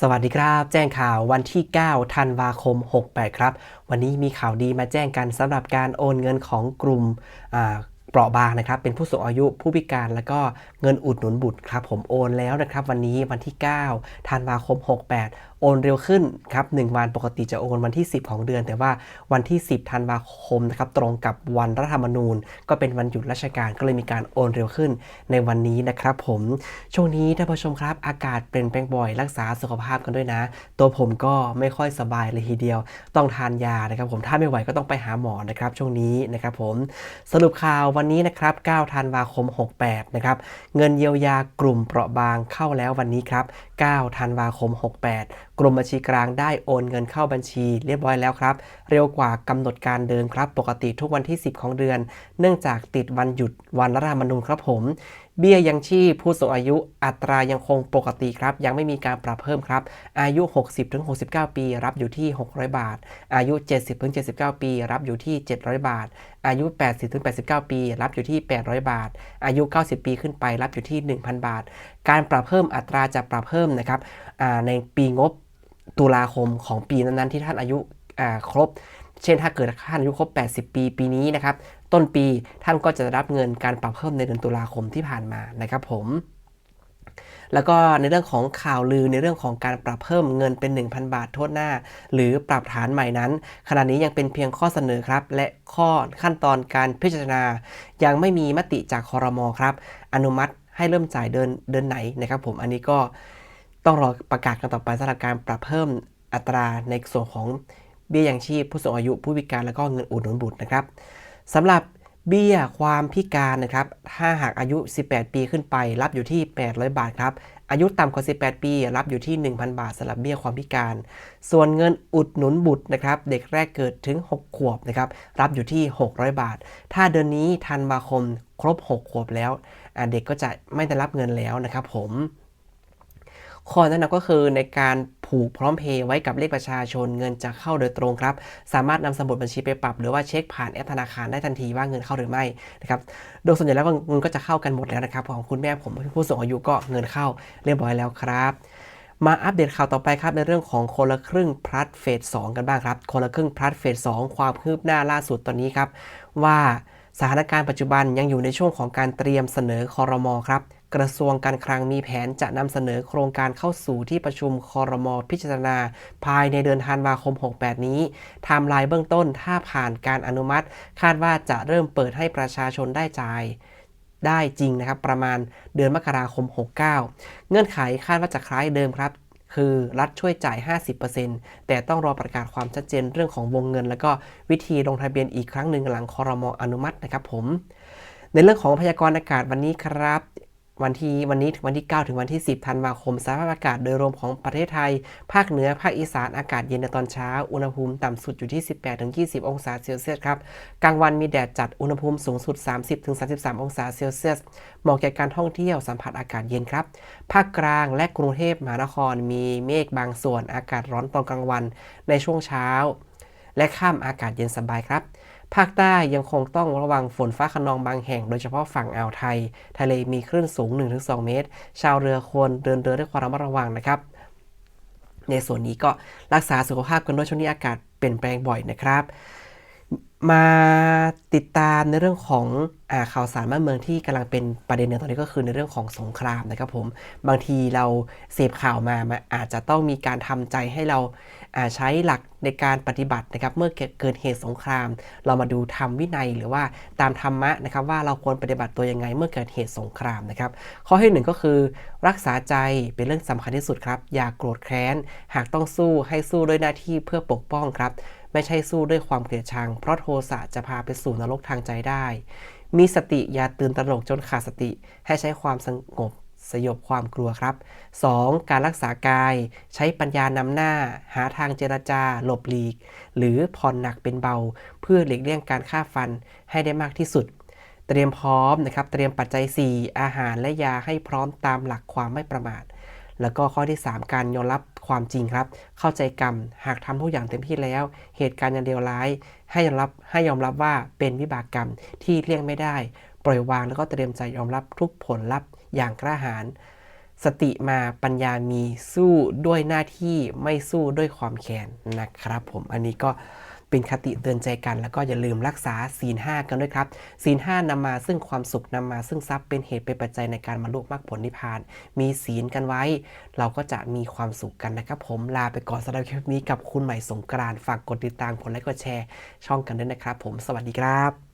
สวัสดีครับ แจ้งข่าววันที่ 9 ธันวาคม 68 ครับ วันนี้มีข่าวดีมาแจ้งกันสำหรับการโอนเงินของกลุ่มเปราะบางนะครับ เป็นผู้สูงอายุผู้พิการแล้วก็เงินอุดหนุนบุตรครับ ผมโอนแล้วนะครับ วันนี้วันที่ 9 ธันวาคม 68 โอนเร็วขึ้นครับ1วันปกติจะโอนวันที่ 10 ของเดือน แต่ว่าวันที่ 10ธันวาคมนะครับตรงกับวันรัฐธรรมนูญ ก็เป็นวันหยุดราชการก็เลยมีการโอนเร็วขึ้นในวันนี้นะครับผม ช่วงนี้ท่านผู้ชมครับ อากาศเปลี่ยนแปลงบ่อย รักษาสุขภาพกันด้วยนะ ตัวผมก็ไม่ค่อยสบายเลยทีเดียว ต้องทานยานะครับผมถ้าไม่ไหวก็ต้องไปหาหมอนะครับช่วงนี้นะครับผมสรุปข่าววันนี้นะครับ9ธันวาคม 68นะครับเงินเยียวยากลุ่มเปราะบางเข้าแล้ววันนี้ครับ9ธันวาคม 68กรมบัญชีกลางได้โอนเงินเข้าบัญชีเรียบร้อยแล้วครับ เร็วกว่ากำหนดการเดิมครับ ปกติทุกวันที่ 10 ของเดือน เนื่องจากติดวันหยุดวันรัฐธรรมนูญครับผม เบี้ยยังชีพผู้สูงอายุอัตรายังคงปกติครับ ยังไม่มีการปรับเพิ่มครับ อายุ 60-69 ปี รับอยู่ที่ 600 บาท อายุ 70-79 ปี รับอยู่ที่ 700 บาท อายุ 80-89 ปี รับอยู่ที่ 800 บาท อายุ 90 ปีขึ้นไป รับอยู่ที่ 1,000 บาท การปรับเพิ่มอัตราจะปรับเพิ่มนะครับในปีงบ ตุลาคมของปีนั้นๆที่ท่านอายุครบ เช่นถ้าเกิดท่านอายุครบ 80 ปีปีนี้นะครับ ต้นปีท่านก็จะได้รับเงินการปรับเพิ่มในเดือนตุลาคมที่ผ่านมานะครับผมแล้วก็ในเรื่องของข่าวลือในเรื่องของการปรับเพิ่มเงินเป็น 1,000 บาทโทษหน้า หรือปรับฐานใหม่นั้น ขณะนี้ยังเป็นเพียงข้อเสนอครับ และข้อขั้นตอนการพิจารณา ยังไม่มีมติจากคอรมอครับ อนุมัติให้เริ่มจ่ายเดินเดือนไหนนะครับผมอันนี้ก็ ต้องรอประกาศกันต่อไปสำหรับการปรับเพิ่มอัตราในส่วนของเบี้ยยังชีพผู้สูงอายุผู้พิการแล้วก็เงินอุดหนุนบุตรนะครับสำหรับเบี้ยความพิการนะครับถ้าหากอายุ 18 ปีขึ้นไป รับอยู่ที่ 800 บาทครับ อายุต่ำกว่า 18 ปี รับอยู่ที่ 1,000 บาทสำหรับเบี้ยความพิการ ส่วนเงินอุดหนุนบุตรนะครับ เด็กแรกเกิดถึง 6 ขวบนะครับ รับอยู่ที่ 600 บาท ถ้าเดือนนี้ธันวาคมครบ 6 ขวบแล้ว เด็กก็จะไม่ได้รับเงินแล้วนะครับผม ข้อแนะนำก็คือในการผูกพร้อมเพย์ไว้กับเลขประชาชนเงินจะเข้าโดยตรงครับ สามารถนำสมุดบัญชีไปปรับ หรือว่าเช็คผ่านแอปธนาคารได้ทันทีว่าเงินเข้าหรือไม่นะครับโดยส่วนใหญ่แล้วเงินก็จะเข้ากันหมดแล้วนะครับของคุณแม่ผมผู้สูงอายุก็เงินเข้าเรียบร้อยแล้วครับมาอัปเดตข่าวต่อไปครับในเรื่องของคนละครึ่งพลัดเฟส2กันบ้างครับ คนละครึ่งพลัดเฟส2ความคืบหน้าล่าสุดตอนนี้ครับ ว่าสถานการณ์ปัจจุบันยังอยู่ในช่วงของการเตรียมเสนอคอรมอครับ กระทรวงการคลังมีแผนจะนำเสนอโครงการเข้าสู่ที่ประชุมคอรมอพิจารณา ภายในเดือนธันวาคม 68 นี้ไทม์ไลน์เบื้องต้นถ้าผ่านการอนุมัติ คาดว่าจะเริ่มเปิดให้ประชาชนได้จ่ายได้จริงนะครับ ประมาณเดือนมกราคม 69 เงื่อนไขคาดว่าจะคล้ายเดิมครับ คือรัฐช่วยจ่าย 50%แต่ต้องรอประกาศความชัดเจนเรื่องของวงเงิน แล้วก็วิธีลงทะเบียนอีกครั้งหนึ่งหลังคอรมออนุมัตินะครับผม ในเรื่องของพยากรณ์อากาศวันนี้ครับ วันที่วันนี้ถึงวันที่ 9 ถึงวันที่ 10 ธันวาคมสภาพอากาศโดยรวมของประเทศไทย ภาคเหนือ ภาคอีสานอากาศเย็นในตอนเช้า อุณหภูมิต่ำสุดอยู่ที่ 18ถึง20 องศาเซลเซียสครับ กลางวันมีแดดจัดอุณหภูมิสูงสุด 30ถึง33 องศาเซลเซียส เหมาะแก่การท่องเที่ยวสัมผัสอากาศเย็นครับ ภาคกลางและกรุงเทพมหานครมีเมฆบางส่วนอากาศร้อนตอนกลางวัน ในช่วงเช้า และค่ำอากาศเย็นสบายครับ ภาคใต้ยังคงต้องระวังฝนฟ้าขนองบางแห่ง โดยเฉพาะฝั่งอ่าวไทย ทะเลมีคลื่นสูง 1-2 เมตร ชาวเรือควรเดินเรือด้วยความระมัดระวังนะครับ ในส่วนนี้ก็รักษาสุขภาพกันด้วยช่วงนี้อากาศเปลี่ยนแปลงบ่อยนะครับ มาติดตามในเรื่องของอข่าวสารบ้านเมืองที่กำลังเป็นประเด็นในตอนนี้ก็คือในเรื่องของสงครามนะครับผม บางทีเราเสพข่าวมามันอาจจะต้องมีการทำใจให้เรา ใช้หลักในการปฏิบัตินะครับ เมื่อเกิดเหตุสงคราม เรามาดูธรรมวินัยหรือว่าตามธรรมะนะครับว่าเราควรปฏิบัติตัวยังไงเมื่อเกิดเหตุสงครามนะครับ ข้อที่หนึ่งก็คือรักษาใจเป็นเรื่องสำคัญที่สุดครับ อย่ากโกรธแค้น หากต้องสู้ให้สู้ด้วยหน้าที่เพื่อปกป้องครับ ไม่ใช่สู้ด้วยความเกลียดชัง เพราะโทสะจะพาไปสู่นรกทางใจได้ มีสติอย่าตื่นตระหนกจนขาดสติ ให้ใช้ความสงบ สยบความกลัวครับ 2. การรักษากาย ใช้ปัญญานำหน้า หาทางเจรจา หลบหลีก หรือผ่อนหนักเป็นเบา เพื่อหลีกเลี่ยงการฆ่าฟันให้ได้มากที่สุด เตรียมพร้อมนะครับ เตรียมปัจจัย 4 อาหารและยาให้พร้อมตามหลักความไม่ประมาท แล้วก็ข้อที่ 3 การยอมรับความจริงครับ เข้าใจกรรม หากทำทุกอย่างเต็มที่แล้ว เหตุการณ์ยังเลวร้าย ให้ยอมรับให้ยอมรับว่าเป็นวิบากกรรมที่เลี่ยงไม่ได้ ปล่อยวางแล้วก็เตรียมใจยอมรับทุกผลลัพธ์ อย่างกล้าหาญสติมาปัญญามีสู้ด้วยหน้าที่ไม่สู้ด้วยความแค้นนะครับ ผมอันนี้ก็เป็นคติเตือนใจกัน แล้วก็อย่าลืมรักษาศีลห้ากันด้วยครับศีลห้านำมาซึ่งความสุขนำมาซึ่งทรัพย์เป็นเหตุเป็นปัจจัยในการบรรลุมรรคผลนิพพาน มีศีลกันไว้ เราก็จะมีความสุขกันนะครับ ผมลาไปก่อนสำหรับคลิปนี้กับคุณใหม่สงกรานต์ฝากกดติดตามกดไลค์กดแชร์ช่องกันด้วยนะครับ ผมสวัสดีครับ